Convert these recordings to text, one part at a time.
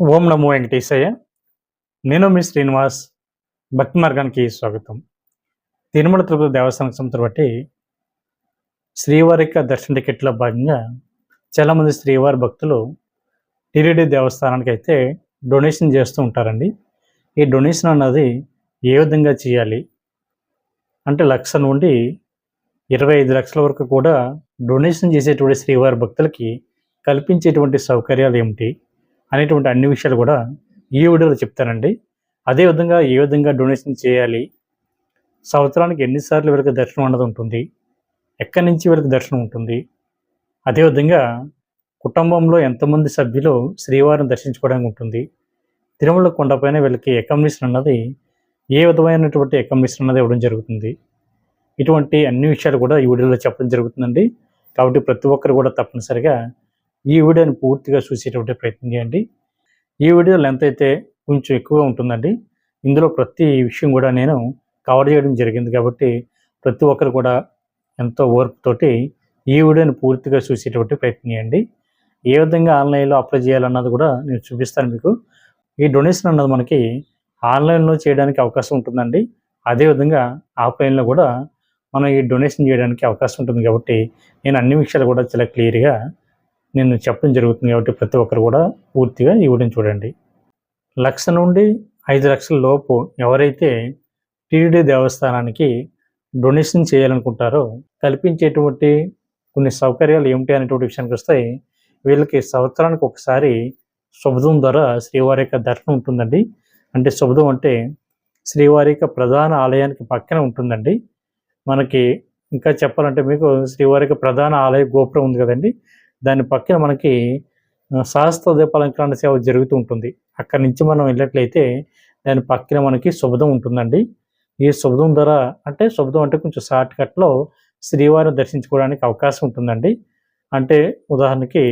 ఓం నమో వెంకటేశయ్య. నేను మీ శ్రీనివాస్. భక్తి మార్గానికి స్వాగతం. తిరుమల తిరుపతి దేవస్థానం సంస్థ బట్టి శ్రీవారి యొక్క దర్శన టికెట్లో భాగంగా చాలామంది శ్రీవారి భక్తులు టిరిడి దేవస్థానానికి అయితే డొనేషన్ చేస్తూ ఉంటారండి. ఈ డొనేషన్ అన్నది ఏ విధంగా చేయాలి? అంటే లక్ష నుండి ఇరవై ఐదు లక్షల వరకు కూడా డొనేషన్ చేసేటువంటి శ్రీవారి భక్తులకి కల్పించేటువంటి సౌకర్యాలు ఏమిటి? అనేటువంటి అన్ని విషయాలు కూడా ఈ వీడియోలో చెప్తానండి. అదేవిధంగా ఏ విధంగా డొనేషన్ చేయాలి? సంవత్సరానికి ఎన్నిసార్లు వీళ్ళకి దర్శనం అన్నది ఉంటుంది. ఎక్కడి నుంచి వీళ్ళకి దర్శనం ఉంటుంది? అదేవిధంగా కుటుంబంలో ఎంతమంది సభ్యులు శ్రీవారిని దర్శించుకోవడానికి ఉంటుంది? తిరుమల కొండపైన వీళ్ళకి అకామిడేషన్ అన్నది? ఏ విధమైనటువంటి అకామిడేషన్ అన్నది ఇవ్వడం జరుగుతుంది? ఇటువంటి అన్ని విషయాలు కూడా ఈ వీడియోలో చెప్పడం జరుగుతుందండి. కాబట్టి ప్రతి ఒక్కరు కూడా తప్పనిసరిగా ఈ వీడియోని పూర్తిగా చూసేటువంటి ప్రయత్నం చేయండి. ఈ వీడియో లెంత్ అయితే కొంచెం ఎక్కువగా ఉంటుందండి. ఇందులో ప్రతి విషయం కూడా నేను కవర్ చేయడం జరిగింది కాబట్టి ప్రతి ఒక్కరు కూడా ఎంతో ఓర్పుతోటి ఈ వీడియోని పూర్తిగా చూసేటువంటి ప్రయత్నం చేయండి. ఏ విధంగా ఆన్లైన్లో అప్లై చేయాలన్నది కూడా నేను చూపిస్తాను మీకు. ఈ డొనేషన్ అన్నది మనకి ఆన్లైన్లో చేయడానికి అవకాశం ఉంటుందండి. అదేవిధంగా ఆఫ్లైన్లో కూడా మనం ఈ డొనేషన్ చేయడానికి అవకాశం ఉంటుంది కాబట్టి నేను అన్ని విషయాలు కూడా చాలా క్లియర్గా నేను చెప్పడం జరుగుతుంది కాబట్టి ప్రతి ఒక్కరు కూడా పూర్తిగా ఈ వీడియోని చూడండి. లక్ష నుండి ఐదు లక్షల లోపు ఎవరైతే టీడీ దేవస్థానానికి డొనేషన్ చేయాలనుకుంటారో కల్పించేటువంటి కొన్ని సౌకర్యాలు ఏమిటి అనేటువంటి విషయానికి వస్తే వీళ్ళకి సంవత్సరానికి ఒకసారి శుభదం ద్వారా శ్రీవారి యొక్క దర్శనం ఉంటుందండి. అంటే శుభదం అంటే శ్రీవారి యొక్క ప్రధాన ఆలయానికి పక్కన ఉంటుందండి. మనకి ఇంకా చెప్పాలంటే మీకు శ్రీవారి యొక్క ప్రధాన ఆలయ గోపురం ఉంది కదండి. దాని పక్కన మనకి శాస్త్ర దీపాలంకరణ సేవ జరుగుతూ ఉంటుంది. అక్కడి నుంచి మనం వెళ్ళినట్లయితే దాని పక్కన మనకి శుభదం ఉంటుందండి. ఈ శుభదం ద్వారా అంటే శుభదం అంటే కొంచెం షార్ట్ కట్లో శ్రీవారిని దర్శించుకోవడానికి అవకాశం ఉంటుందండి. అంటే ఉదాహరణకి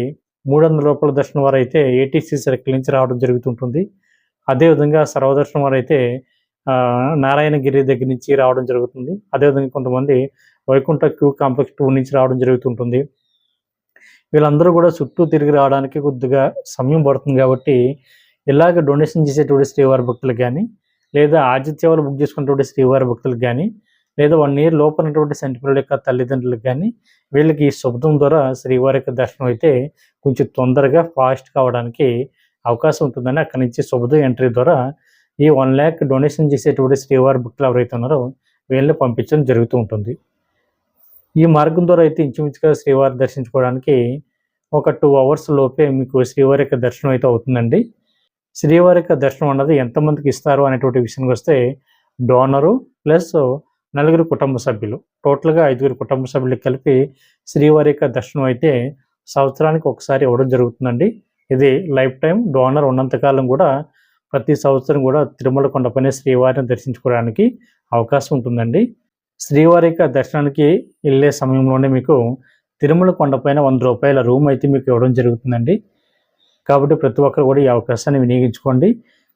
మూడు వందల రూపాయల దర్శనం వారు అయితే ఏటీసీ సర్కిల్ నుంచి రావడం జరుగుతుంటుంది అదేవిధంగా సర్వదర్శనం వారు అయితే నారాయణగిరి దగ్గర నుంచి రావడం జరుగుతుంది. అదేవిధంగా కొంతమంది వైకుంఠ క్యూ కాంప్లెక్స్ టూ నుంచి రావడం జరుగుతుంటుంది వీళ్ళందరూ కూడా చుట్టూ తిరిగి రావడానికి కొద్దిగా సమయం పడుతుంది కాబట్టి ఇలాగ డొనేషన్ చేసేటువంటి శ్రీవారి భక్తులకు కానీ లేదా ఆతిథ్యాలు బుక్ చేసుకున్నటువంటి శ్రీవారి భక్తులకు కానీ లేదా వన్ ఇయర్ లోపలటువంటి సెంటిపిల్లల యొక్క తల్లిదండ్రులకు కానీ వీళ్ళకి ఈ శబ్దం ద్వారా శ్రీవారి యొక్క దర్శనం అయితే కొంచెం తొందరగా ఫాస్ట్ కావడానికి అవకాశం ఉంటుందని అక్కడి నుంచి శుభదం ఎంట్రీ ద్వారా ఈ వన్ ల్యాక్ డొనేషన్ చేసేటువంటి శ్రీవారి భక్తులు ఎవరైతే ఉన్నారో వీళ్ళని పంపించడం జరుగుతూ ఉంటుంది. ఈ మార్గం ద్వారా అయితే ఇంచుమించుగా శ్రీవారి దర్శించుకోవడానికి ఒక టూ అవర్స్ లోపే మీకు శ్రీవారి యొక్క దర్శనం అయితే అవుతుందండి. శ్రీవారి యొక్క దర్శనం అన్నది ఎంతమందికి ఇస్తారు అనేటువంటి విషయానికి వస్తే డోనరు ప్లస్ నలుగురు కుటుంబ సభ్యులు. టోటల్గా ఐదుగురు కుటుంబ సభ్యులకు కలిపి శ్రీవారి యొక్క దర్శనం అయితే సంవత్సరానికి ఒకసారి ఇవ్వడం జరుగుతుందండి. ఇది లైఫ్ టైం డోనర్ ఉన్నంతకాలం కూడా ప్రతి సంవత్సరం కూడా తిరుమల కొండపైన శ్రీవారిని దర్శించుకోవడానికి అవకాశం ఉంటుందండి. శ్రీవారి యొక్క దర్శనానికి వెళ్ళే సమయంలోనే మీకు తిరుమల కొండపైన వంద రూపాయల రూమ్ అయితే మీకు ఇవ్వడం జరుగుతుందండి. కాబట్టి ప్రతి ఒక్కరు కూడా ఈ అవకాశాన్ని వినియోగించుకోండి.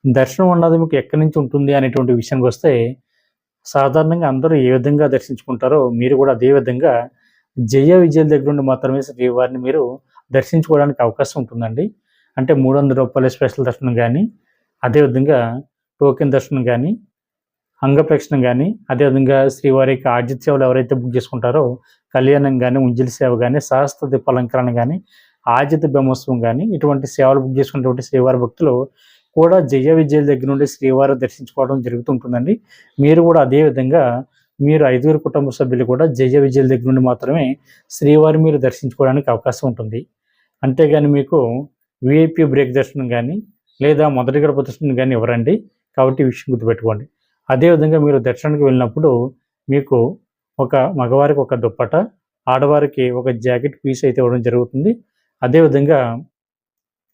దర్శనం అన్నది మీకు ఎక్కడి నుంచి ఉంటుంది అనేటువంటి విషయానికి వస్తే సాధారణంగా అందరూ ఏ విధంగా దర్శించుకుంటారో మీరు కూడా అదే విధంగా జయ విజయల దగ్గర నుండి మాత్రమే శ్రీవారిని మీరు దర్శించుకోవడానికి అవకాశం ఉంటుందండి. అంటే మూడు వందల రూపాయల స్పెషల్ దర్శనం కానీ అదేవిధంగా టోకెన్ దర్శనం కానీ అంగప్రక్షణం కానీ అదేవిధంగా శ్రీవారికి యొక్క ఆజిత్ సేవలు ఎవరైతే బుక్ చేసుకుంటారో కళ్యాణం కానీ ఉంజిలి సేవ కానీ సహస్త దీపాలంకరణ కానీ ఆజిత బ్రహ్మోత్సవం కానీ ఇటువంటి సేవలు బుక్ చేసుకున్నటువంటి శ్రీవారి భక్తులు కూడా జయ విజయల దగ్గర నుండి శ్రీవారి దర్శించుకోవడం జరుగుతుంటుందండి మీరు కూడా అదే విధంగా మీరు ఐదుగురు కుటుంబ సభ్యులు కూడా జయ విజయల దగ్గర నుండి మాత్రమే శ్రీవారి మీరు దర్శించుకోవడానికి అవకాశం ఉంటుంది. అంతేగాని మీకు విఐపి బ్రేక్ దర్శనం కానీ లేదా మొదటి గడప దర్శనం కానీ ఇవ్వరండి. కాబట్టి ఈ విషయం గుర్తుపెట్టుకోండి. అదేవిధంగా మీరు దర్శనానికి వెళ్ళినప్పుడు మీకు ఒక మగవారికి ఒక దుప్పట ఆడవారికి ఒక జాకెట్ పీస్ అయితే ఇవ్వడం జరుగుతుంది. అదేవిధంగా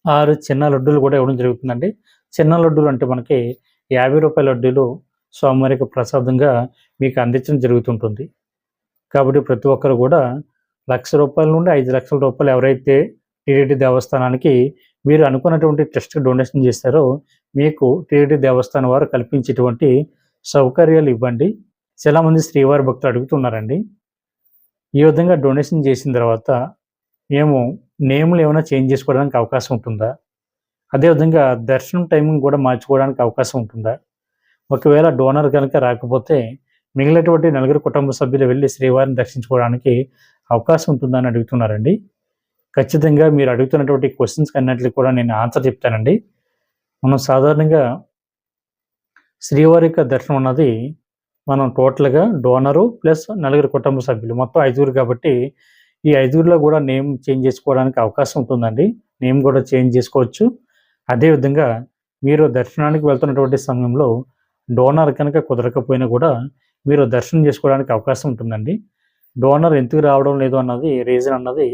ఆరు చిన్న లడ్డూలు కూడా ఇవ్వడం జరుగుతుందండి. చిన్న లడ్డూలు అంటే మనకి యాభై రూపాయల లడ్డూలు స్వామివారికి ప్రసాదంగా మీకు అందించడం జరుగుతుంటుంది. కాబట్టి ప్రతి ఒక్కరు కూడా లక్ష రూపాయల నుండి ఐదు లక్షల రూపాయలు ఎవరైతే టీడీటీ దేవస్థానానికి మీరు అనుకున్నటువంటి ట్రస్ట్కి డొనేషన్ చేస్తారో మీకు టీడీటీ దేవస్థానం వారు కల్పించేటువంటి సౌకర్యాలు ఇవ్వండి. చాలామంది శ్రీవారి భక్తులు అడుగుతున్నారండి. ఈ విధంగా డొనేషన్ చేసిన తర్వాత మేము నేములు ఏమైనా చేంజ్ చేసుకోవడానికి అవకాశం ఉంటుందా? అదేవిధంగా దర్శనం టైమింగ్ కూడా మార్చుకోవడానికి అవకాశం ఉంటుందా? ఒకవేళ డోనర్ కనుక రాకపోతే మిగిలినటువంటి నలుగురు కుటుంబ సభ్యులు వెళ్ళి శ్రీవారిని దర్శించుకోవడానికి అవకాశం ఉంటుందని అడుగుతున్నారండి. ఖచ్చితంగా మీరు అడుగుతున్నటువంటి క్వశ్చన్స్ అన్నింటికి కూడా నేను ఆన్సర్ చెప్తానండి. మనం సాధారణంగా శ్రీవారి యొక్క దర్శనం అన్నది మనం టోటల్గా డోనరు ప్లస్ నలుగురు కుటుంబ సభ్యులు. మొత్తం ఐదుగురు కాబట్టి ఈ ఐదుగురిలో కూడా నేమ్ చేంజ్ చేసుకోవడానికి అవకాశం ఉంటుందండి. నేమ్ కూడా చేంజ్ చేసుకోవచ్చు. అదేవిధంగా మీరు దర్శనానికి వెళ్తున్నటువంటి సమయంలో డోనర్ కనుక కుదరకపోయినా కూడా మీరు దర్శనం చేసుకోవడానికి అవకాశం ఉంటుందండి. డోనర్ ఎందుకు రావడం లేదు అన్నది రీజన్ అన్నది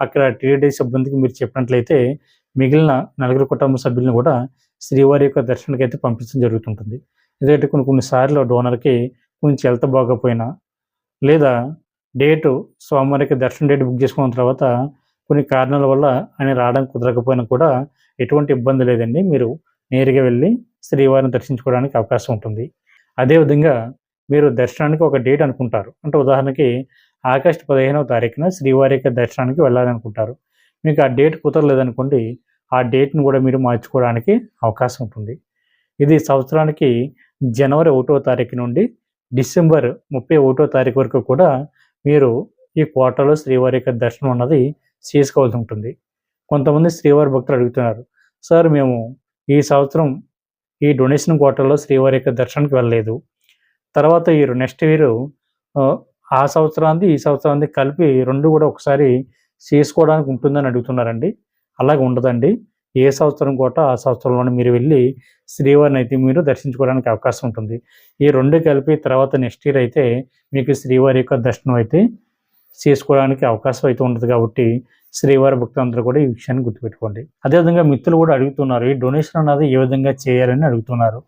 అక్కడ టీడీ సిబ్బందికి మీరు చెప్పినట్లయితే మిగిలిన నలుగురు కుటుంబ సభ్యులను కూడా శ్రీవారి యొక్క దర్శనానికి అయితే పంపించడం జరుగుతుంటుంది. ఎందుకంటే కొన్ని కొన్నిసార్లు డోనర్కి కొంచెం హెల్త్ బాగోకపోయినా లేదా డేటు స్వామివారికి దర్శన డేట్ బుక్ చేసుకున్న తర్వాత కొన్ని కారణాల వల్ల ఆయన రావడం కుదరకపోయినా కూడా ఎటువంటి ఇబ్బంది లేదండి. మీరు నేరుగా వెళ్ళి శ్రీవారిని దర్శించుకోవడానికి అవకాశం ఉంటుంది. అదేవిధంగా మీరు దర్శనానికి ఒక డేట్ అనుకుంటారు. అంటే ఉదాహరణకి ఆగస్టు పదిహేనవ తారీఖున శ్రీవారి యొక్క దర్శనానికి వెళ్ళాలనుకుంటారు. మీకు ఆ డేట్ కుదరలేదనుకోండి ఆ డేట్ను కూడా మీరు మార్చుకోవడానికి అవకాశం ఉంటుంది. ఇది సంవత్సరానికి జనవరి ఒకటో తారీఖు నుండి డిసెంబర్ ముప్పై ఒకటో తారీఖు వరకు కూడా మీరు ఈ కోటలో శ్రీవారి యొక్క దర్శనం అన్నది చేసుకోవాల్సి ఉంటుంది. కొంతమంది శ్రీవారి భక్తులు అడుగుతున్నారు సార్ మేము ఈ సంవత్సరం ఈ డొనేషన్ కోటలో శ్రీవారి యొక్క దర్శనానికి వెళ్ళలేదు. తర్వాత ఈ నెక్స్ట్ ఇయర్ ఆ సంవత్సరానికి ఈ సంవత్సరానికి కలిపి రెండు కూడా ఒకసారి చేసుకోవడానికి ఉంటుందని అడుగుతున్నారండి. అలాగే ఉండదండి. ఏ సంవత్సరం కోట ఆ సంవత్సరంలోనే మీరు వెళ్ళి శ్రీవారిని అయితే మీరు దర్శించుకోవడానికి అవకాశం ఉంటుంది. ఈ రెండు కలిపి తర్వాత నెక్స్ట్ ఇయర్ అయితే మీకు శ్రీవారి యొక్క దర్శనం అయితే చేసుకోవడానికి అవకాశం అయితే ఉంటుంది కాబట్టి శ్రీవారి భక్తులందరూ కూడా ఈ విషయాన్ని గుర్తుపెట్టుకోండి. అదేవిధంగా మిత్రులు కూడా అడుగుతున్నారు ఈ డొనేషన్ అనేది ఏ విధంగా చేయాలని అడుగుతున్నారు.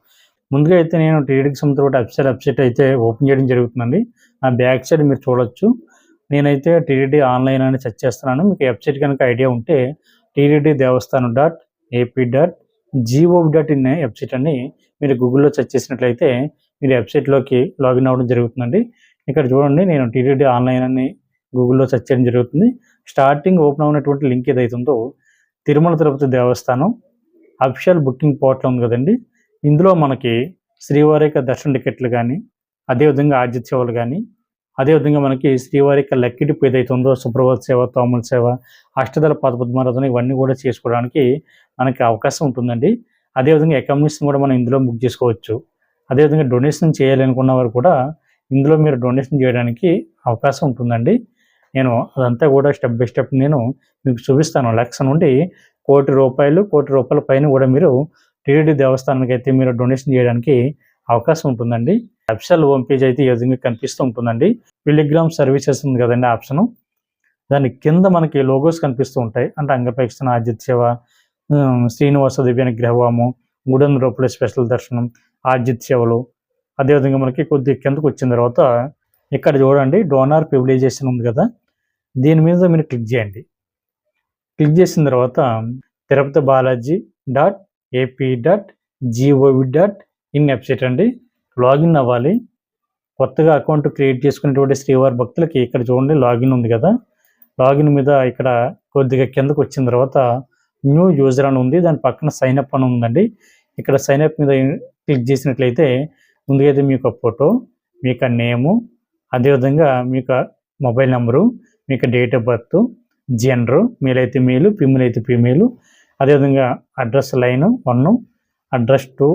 ముందుగా అయితే నేను టీడీకి సంబంధించిన వెబ్సైట్ వెబ్సైట్ అయితే ఓపెన్ చేయడం జరుగుతుందండి. ఆ బ్యాక్ సైడ్ మీరు చూడొచ్చు. నేనైతే టీడీడీ ఆన్లైన్ అని సెర్చ్ చేస్తున్నాను. మీకు వెబ్సైట్ కనుక ఐడియా ఉంటే TTD Devasthanam dot AP dot gov dot in website అని మీరు గూగుల్లో సెర్చ్ చేసినట్లయితే మీరు వెబ్సైట్లోకి లాగిన్ అవ్వడం జరుగుతుందండి. ఇక్కడ చూడండి నేను టీడీడీ ఆన్లైన్ అని గూగుల్లో సెర్చ్ చేయడం జరుగుతుంది. స్టార్టింగ్ ఓపెన్ అవునటువంటి లింక్ ఏదైతుందో తిరుమల తిరుపతి దేవస్థానం అఫిషియల్ బుకింగ్ పోర్టల్ ఉంది కదండి. ఇందులో మనకి శ్రీవారి యొక్క దర్శన టికెట్లు కానీ అదేవిధంగా ఆర్జిత సేవలు కానీ అదేవిధంగా మనకి శ్రీవారి యొక్క లక్కిడిపు ఏదైతే ఉందో సుప్రభాత సేవ తోముల సేవ అష్టదళ పదపద్మారాధన ఇవన్నీ కూడా చేసుకోవడానికి మనకి అవకాశం ఉంటుందండి. అదేవిధంగా అకామిడేషన్ కూడా మనం ఇందులో బుక్ చేసుకోవచ్చు. అదేవిధంగా డొనేషన్ చేయాలనుకున్న వారు కూడా ఇందులో మీరు డొనేషన్ చేయడానికి అవకాశం ఉంటుందండి. నేను అదంతా కూడా స్టెప్ బై స్టెప్ నేను మీకు చూపిస్తాను. లక్ష నుండి కోటి రూపాయలు కోటి రూపాయల పైన కూడా మీరు టీడీ దేవస్థానానికి అయితే మీరు డొనేషన్ చేయడానికి అవకాశం ఉంటుందండి. అఫిషియల్ హోమ్ పేజ్ అయితే ఈ విధంగా కనిపిస్తూ ఉంటుందండి. పిలిగ్రామ్ సర్వీసెస్ ఉంది కదండి ఆప్షను దాని కింద మనకి లోగోస్ కనిపిస్తూ ఉంటాయి. అంటే అంగపేక్షణ ఆజిత్ సేవ శ్రీనివాస దివ్య గ్రహవాము మూడు వందల రూపాయల స్పెషల్ దర్శనం ఆజిత్ సేవలు. అదేవిధంగా మనకి కొద్ది కిందకు వచ్చిన తర్వాత ఇక్కడ చూడండి డోనార్ ప్రివిలైజేషన్ ఉంది కదా. దీని మీద మీరు క్లిక్ చేయండి. క్లిక్ చేసిన తర్వాత Tirupati Balaji dot AP dot gov dot in website అండి. లాగిన్ అవ్వాలి. కొత్తగా అకౌంట్ క్రియేట్ చేసుకునేటువంటి శ్రీవారి భక్తులకి ఇక్కడ చూడండి లాగిన్ ఉంది కదా. లాగిన్ మీద ఇక్కడ కొద్దిగా కిందకు వచ్చిన తర్వాత న్యూ యూజర్ అని ఉంది. దాని పక్కన సైన్ అప్ అని ఉందండి. ఇక్కడ సైన్ అప్ మీద క్లిక్ చేసినట్లయితే ముందుగా అయితే మీకు ఫోటో మీకు నేము అదేవిధంగా మీకు మొబైల్ నెంబరు మీకు డేట్ ఆఫ్ బర్త్ జెండరు మీలైతే మేలు ఫిమేల్ అయితే అదేవిధంగా address line one address two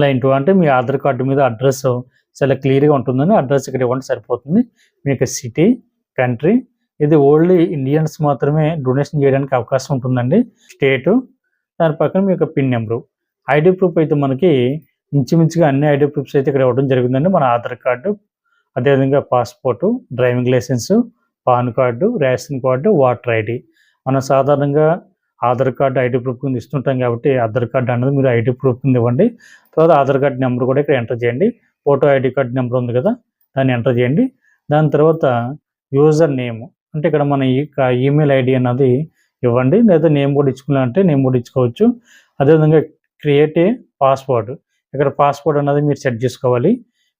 line two అంటే మీ ఆధార్ కార్డు మీద అడ్రస్ చాలా క్లియర్గా ఉంటుందని అడ్రస్ ఇక్కడ ఇవ్వండి సరిపోతుంది. మీకు సిటీ కంట్రీ ఇది ఓన్లీ ఇండియన్స్ మాత్రమే డొనేషన్ చేయడానికి అవకాశం ఉంటుందండి. స్టేటు దాని పక్కన మీ యొక్క పిన్ నెంబరు. ఐడి ప్రూఫ్ అయితే మనకి ఇంచుమించుగా అన్ని ఐడి ప్రూఫ్స్ అయితే ఇక్కడ ఇవ్వడం జరిగిందండి. మన ఆధార్ కార్డు అదేవిధంగా passport driving licence PAN card ration card voter ID. మనం సాధారణంగా ఆధార్ కార్డు ఐడి ప్రూఫ్ కింద ఇస్తుంటాం కాబట్టి ఆధార్ కార్డు అన్నది మీరు ఐడి ప్రూఫ్ కింద ఇవ్వండి. తర్వాత ఆధార్ కార్డు నెంబర్ కూడా ఇక్కడ ఎంటర్ చేయండి. ఫోటో ఐడి కార్డు నెంబర్ ఉంది కదా దాన్ని ఎంటర్ చేయండి. దాని తర్వాత యూజర్ నేమ్ అంటే ఇక్కడ మన ఈ ఈమెయిల్ ఐడి అన్నది ఇవ్వండి. లేదా నేమ్ కూడా ఇచ్చుకున్నారంటే నేమ్ కూడా ఇచ్చుకోవచ్చు. అదేవిధంగా క్రియేట్ ఏ పాస్వర్డ్ ఇక్కడ పాస్వర్డ్ అన్నది మీరు సెట్ చేసుకోవాలి.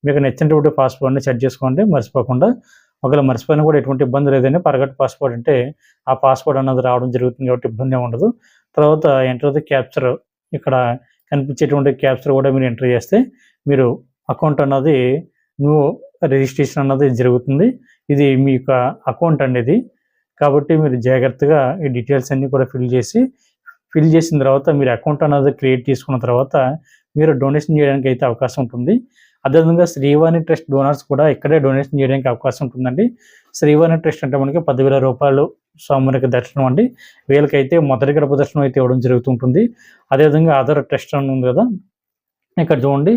మీకు నచ్చినటువంటి పాస్వర్డ్ని సెట్ చేసుకోండి. మర్చిపోకుండా ఒకవేళ మర్చిపోయినా కూడా ఎటువంటి ఇబ్బంది లేదని పరగట్టు పాస్పోర్ట్ అంటే ఆ పాస్పోర్ట్ అన్నది రావడం జరుగుతుంది కాబట్టి ఇబ్బంది ఉండదు. తర్వాత ఎంటర్ ది క్యాప్చర్ ఇక్కడ కనిపించేటువంటి క్యాప్చర్ కూడా మీరు ఎంటర్ చేస్తే మీరు అకౌంట్ అన్నది న్యూ రిజిస్ట్రేషన్ అన్నది జరుగుతుంది. ఇది మీ యొక్క అకౌంట్ అనేది కాబట్టి మీరు జాగ్రత్తగా ఈ డీటెయిల్స్ అన్నీ కూడా ఫిల్ చేసి ఫిల్ చేసిన తర్వాత మీరు అకౌంట్ అన్నది క్రియేట్ చేసుకున్న తర్వాత మీరు డొనేషన్ చేయడానికి అయితే అవకాశం ఉంటుంది. అదేవిధంగా శ్రీవాణి ట్రస్ట్ డోనర్స్ కూడా ఇక్కడే డొనేషన్ చేయడానికి అవకాశం ఉంటుందండి. శ్రీవాణి ట్రస్ట్ అంటే మనకి పదివేల రూపాయలు స్వామివారికి దర్శనం అండి. వీళ్ళకైతే మొదటి గర్భ దర్శనం అయితే ఇవ్వడం జరుగుతుంటుంది. అదేవిధంగా ఆధార్ ట్రస్ట్ అని ఉంది కదా. ఇక్కడ చూడండి.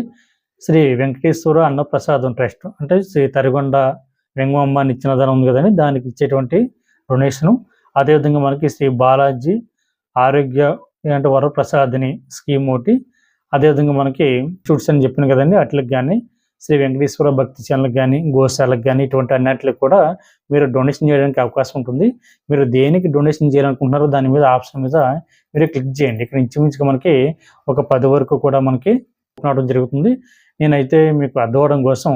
శ్రీ వెంకటేశ్వర అన్నప్రసాదం ట్రస్ట్ అంటే శ్రీ తరిగొండ వెంగమ్మ నిచ్చినదనం ఉంది కదండి. దానికి ఇచ్చేటువంటి డొనేషను. అదేవిధంగా మనకి శ్రీ బాలాజీ ఆరోగ్య అంటే వరప్రసాదిని స్కీమ్ ఒకటి అదేవిధంగా మనకి షూట్స్ అని చెప్పిన కదండి వాటికి కానీ శ్రీ వెంకటేశ్వర భక్తి ఛానల్కి కానీ గోశాలకు కానీ ఇటువంటి అన్నిటికి కూడా మీరు డొనేషన్ చేయడానికి అవకాశం ఉంటుంది. మీరు దేనికి డొనేషన్ చేయాలనుకుంటున్నారో దాని మీద ఆప్షన్ మీద మీరు క్లిక్ చేయండి. ఇక్కడ ఇంచుమించుగా మనకి ఒక పది వరకు కూడా మనకి రావడం జరుగుతుంది. నేనైతే మీకు అర్థవడం కోసం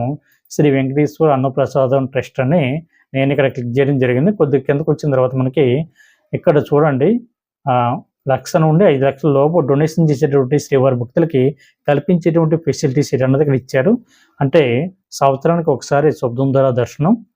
శ్రీ వెంకటేశ్వర అన్నప్రసాదం ట్రస్ట్ అని నేను ఇక్కడ క్లిక్ చేయడం జరిగింది. కొద్ది కిందకు వచ్చిన తర్వాత మనకి ఇక్కడ చూడండి. లక్ష నుండి ఐదు లక్షల లోపు డొనేషన్ చేసేటువంటి శ్రీవారి భక్తులకి కల్పించేటువంటి ఫెసిలిటీస్ అన్నది ఇక్కడ ఇచ్చారు. అంటే సంవత్సరానికి ఒకసారి శుభ్రంధర దర్శనం.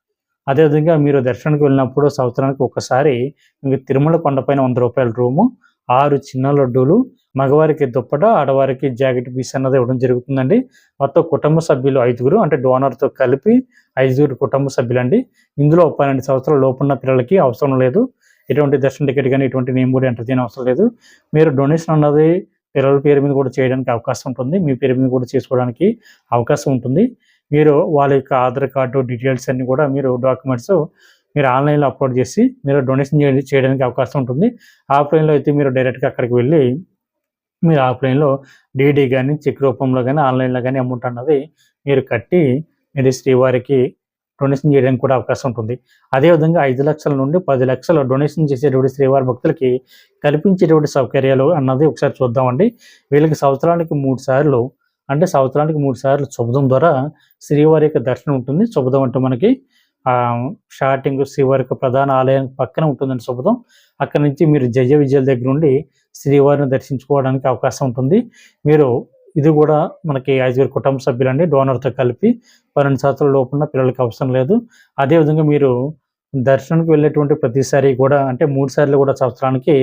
అదేవిధంగా మీరు దర్శనానికి వెళ్ళినప్పుడు సంవత్సరానికి ఒకసారి మీకు తిరుమల కొండపైన వంద రూపాయల రూము ఆరు చిన్న లడ్డూలు మగవారికి దుప్పట ఆడవారికి జాకెట్ పీస్ అన్నది ఇవ్వడం జరుగుతుందండి. మొత్తం కుటుంబ సభ్యులు ఐదుగురు అంటే డోనర్తో కలిపి ఐదుగురు కుటుంబ సభ్యులండి. ఇందులో పన్నెండు సంవత్సరాల లోపున్న పిల్లలకి అవసరం లేదు. ఎటువంటి దర్శన టికెట్ కానీ ఎటువంటి నేమ్ కూడా ఎంటర్ చేయని అవసరం లేదు. మీరు డొనేషన్ అన్నది పిల్లల పేరు మీద కూడా చేయడానికి అవకాశం ఉంటుంది. మీ పేరు మీద కూడా చేసుకోవడానికి అవకాశం ఉంటుంది. మీరు వాళ్ళ యొక్క ఆధార్ కార్డు డీటెయిల్స్ అన్ని కూడా మీరు డాక్యుమెంట్స్ మీరు ఆన్లైన్లో అప్లోడ్ చేసి మీరు డొనేషన్ చేయడానికి అవకాశం ఉంటుంది. ఆఫ్లైన్లో అయితే మీరు డైరెక్ట్గా అక్కడికి వెళ్ళి మీరు ఆఫ్లైన్లో డీడీ కానీ చెక్ రూపంలో కానీ ఆన్లైన్లో కానీ అమౌంట్ అన్నది మీరు కట్టి మీరు శ్రీవారికి డొనేషన్ చేయడానికి కూడా అవకాశం ఉంటుంది. అదేవిధంగా ఐదు లక్షల నుండి పది లక్షల డొనేషన్ చేసేటువంటి శ్రీవారి భక్తులకి కల్పించేటువంటి సౌకర్యాలు అన్నది ఒకసారి చూద్దామండి. వీళ్ళకి సంవత్సరానికి మూడు సార్లు అంటే సంవత్సరానికి మూడు సార్లు శుభదం ద్వారా శ్రీవారి యొక్క దర్శనం ఉంటుంది. శుభదం అంటే మనకి స్టార్టింగ్ శ్రీవారి యొక్క ప్రధాన ఆలయం పక్కన ఉంటుందండి శుభదం. అక్కడ నుంచి మీరు జయ విజయాల దగ్గర నుండి శ్రీవారిని దర్శించుకోవడానికి అవకాశం ఉంటుంది. మీరు ఇది కూడా మనకి ఐదుగురు కుటుంబ సభ్యులండి డోనర్తో కలిపి పన్నెండు సంవత్సరాల లోపున్న పిల్లలకి అవసరం లేదు. అదేవిధంగా మీరు దర్శనంకి వెళ్ళేటువంటి ప్రతిసారి కూడా అంటే మూడు సార్లు కూడా సంవత్సరానికి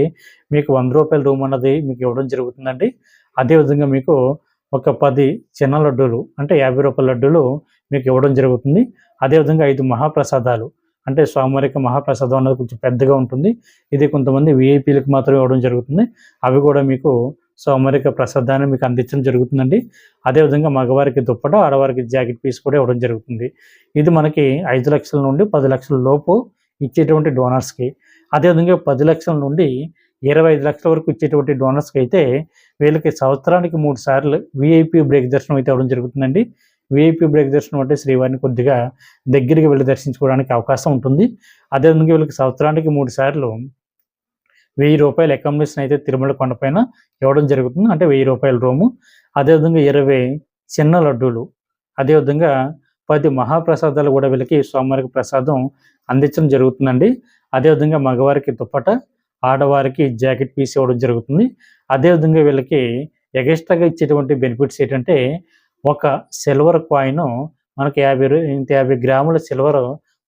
మీకు వంద రూపాయల రూమ్ అన్నది మీకు ఇవ్వడం జరుగుతుందండి. అదేవిధంగా మీకు ఒక పది చిన్న లడ్డూలు అంటే యాభై రూపాయల లడ్డూలు మీకు ఇవ్వడం జరుగుతుంది. అదేవిధంగా ఐదు మహాప్రసాదాలు అంటే స్వామివారికి మహాప్రసాదం అనేది కొంచెం పెద్దగా ఉంటుంది. ఇది కొంతమంది విఐపీలకు మాత్రం ఇవ్వడం జరుగుతుంది. అవి కూడా మీకు స్వామివారికి ప్రసాదాన్ని మీకు అందించడం జరుగుతుందండి. అదేవిధంగా మగవారికి దుప్పట ఆడవారికి జాకెట్ పీస్ కూడా ఇవ్వడం జరుగుతుంది. ఇది మనకి ఐదు లక్షల నుండి పది లక్షల లోపు ఇచ్చేటువంటి డోనర్స్కి. అదేవిధంగా పది లక్షల నుండి ఇరవై ఐదు లక్షల వరకు ఇచ్చేటువంటి డోనర్స్కి అయితే వీళ్ళకి సంవత్సరానికి మూడు సార్లు విఐపి బ్రేక్ దర్శనం అయితే అవ్వడం జరుగుతుందండి. విఐపి బ్రేక్ దర్శనం అంటే శ్రీవారిని కొద్దిగా దగ్గరికి వెళ్ళి దర్శించుకోవడానికి అవకాశం ఉంటుంది. అదేవిధంగా వీళ్ళకి సంవత్సరానికి మూడు సార్లు వెయ్యి రూపాయల అకామిడేషన్ అయితే తిరుమల కొండపైన ఇవ్వడం జరుగుతుంది. అంటే వెయ్యి రూపాయల రూము. అదేవిధంగా ఇరవై చిన్న లడ్డూలు. అదేవిధంగా పది మహాప్రసాదాలు కూడా వీళ్ళకి స్వామివారికి ప్రసాదం అందించడం జరుగుతుందండి. అదేవిధంగా మగవారికి దుప్పట ఆడవారికి జాకెట్ పీస్ ఇవ్వడం జరుగుతుంది. అదేవిధంగా వీళ్ళకి ఎగస్ట్రాగా ఇచ్చేటువంటి బెనిఫిట్స్ ఏంటంటే ఒక సిల్వర్ కాయిన్ మనకి యాభై ఇంత యాభై గ్రాముల సిల్వర్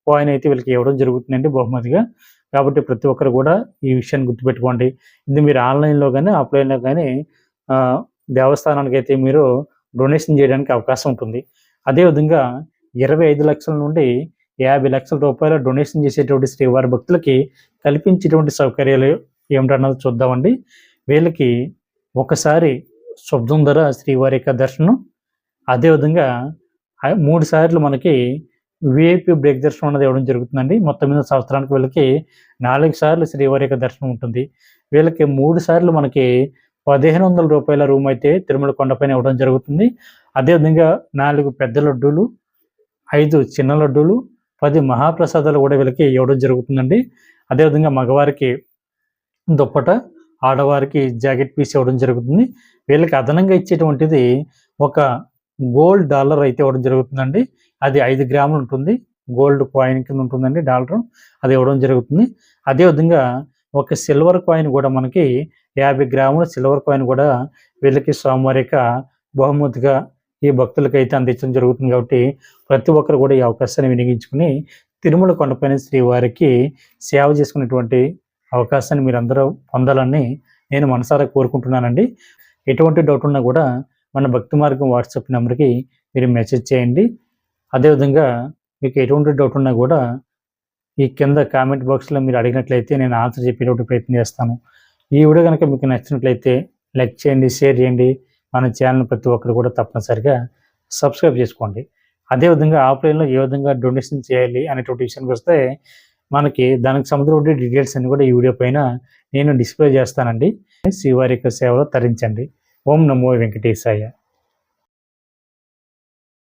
కాయిన్ అయితే వీళ్ళకి ఇవ్వడం జరుగుతుందండి బహుమతిగా. కాబట్టి ప్రతి ఒక్కరు కూడా ఈ విషయాన్ని గుర్తుపెట్టుకోండి. ఇది మీరు ఆన్లైన్లో కానీ ఆఫ్లైన్లో కానీ దేవస్థానానికి అయితే మీరు డొనేషన్ చేయడానికి అవకాశం ఉంటుంది. అదేవిధంగా ఇరవై ఐదు లక్షల నుండి యాభై లక్షల రూపాయల డొనేషన్ చేసేటువంటి శ్రీవారి భక్తులకి కల్పించేటువంటి సౌకర్యాలు ఏమిటన్నది చూద్దామండి. వీళ్ళకి ఒకసారి శబ్దం ధర శ్రీవారి యొక్క దర్శనం అదేవిధంగా మూడు సార్లు మనకి విఐపి బ్రేక్ దర్శనం అనేది ఇవ్వడం జరుగుతుందండి. మొత్తం మీద సంవత్సరానికి వీళ్ళకి నాలుగు సార్లు శ్రీవారి యొక్క దర్శనం ఉంటుంది. వీళ్ళకి మూడు సార్లు మనకి పదిహేను వందల రూపాయల రూమ్ అయితే తిరుమల కొండపైన ఇవ్వడం జరుగుతుంది. అదేవిధంగా నాలుగు పెద్ద లడ్డూలు ఐదు చిన్న లడ్డూలు పది మహాప్రసాదాలు కూడా వీళ్ళకి ఇవ్వడం జరుగుతుందండి. అదేవిధంగా మగవారికి దుప్పట ఆడవారికి జాకెట్ పీస్ ఇవ్వడం జరుగుతుంది. వీళ్ళకి అదనంగా ఇచ్చేటువంటిది ఒక గోల్డ్ డాలర్ అయితే ఇవ్వడం జరుగుతుందండి. అది ఐదు గ్రాములు ఉంటుంది. గోల్డ్ కాయిన్ కింద ఉంటుందండి డాలర్. అది ఇవ్వడం జరుగుతుంది. అదేవిధంగా ఒక సిల్వర్ కాయిన్ కూడా మనకి యాభై గ్రాముల సిల్వర్ కాయిన్ కూడా వీళ్ళకి సోమవారిక బహుమతిగా ఈ భక్తులకి అయితే అందించడం జరుగుతుంది కాబట్టి ప్రతి ఒక్కరు కూడా ఈ అవకాశాన్ని వినియోగించుకుని తిరుమల కొండపైన శ్రీవారికి సేవ చేసుకునేటువంటి అవకాశాన్ని మీరందరూ పొందాలని నేను మనసారా కోరుకుంటున్నానండి. ఎటువంటి డౌట్ ఉన్నా కూడా మన భక్తి మార్గం వాట్సాప్ నెంబర్కి మీరు మెసేజ్ చేయండి. అదేవిధంగా మీకు ఎటువంటి డౌట్ ఉన్నా కూడా ఈ కింద కామెంట్ బాక్స్లో మీరు అడిగినట్లయితే నేను ఆన్సర్ చెప్పేటువంటి ప్రయత్నం చేస్తాను. ఈ వీడియో కనుక మీకు నచ్చినట్లయితే లైక్ చేయండి షేర్ చేయండి. మన ఛానల్ ప్రతి ఒక్కరు కూడా తప్పనిసరిగా సబ్స్క్రైబ్ చేసుకోండి. అదేవిధంగా ఆఫ్లైన్లో ఏ విధంగా డొనేషన్ చేయాలి అనేటువంటి విషయానికి వస్తే మనకి దానికి సంబంధించిన డీటెయిల్స్ అన్ని కూడా ఈ వీడియో పైన నేను డిస్ప్లే చేస్తానండి. శ్రీవారి యొక్క సేవలో తరించండి. ఓం నమో వెంకటేశాయ.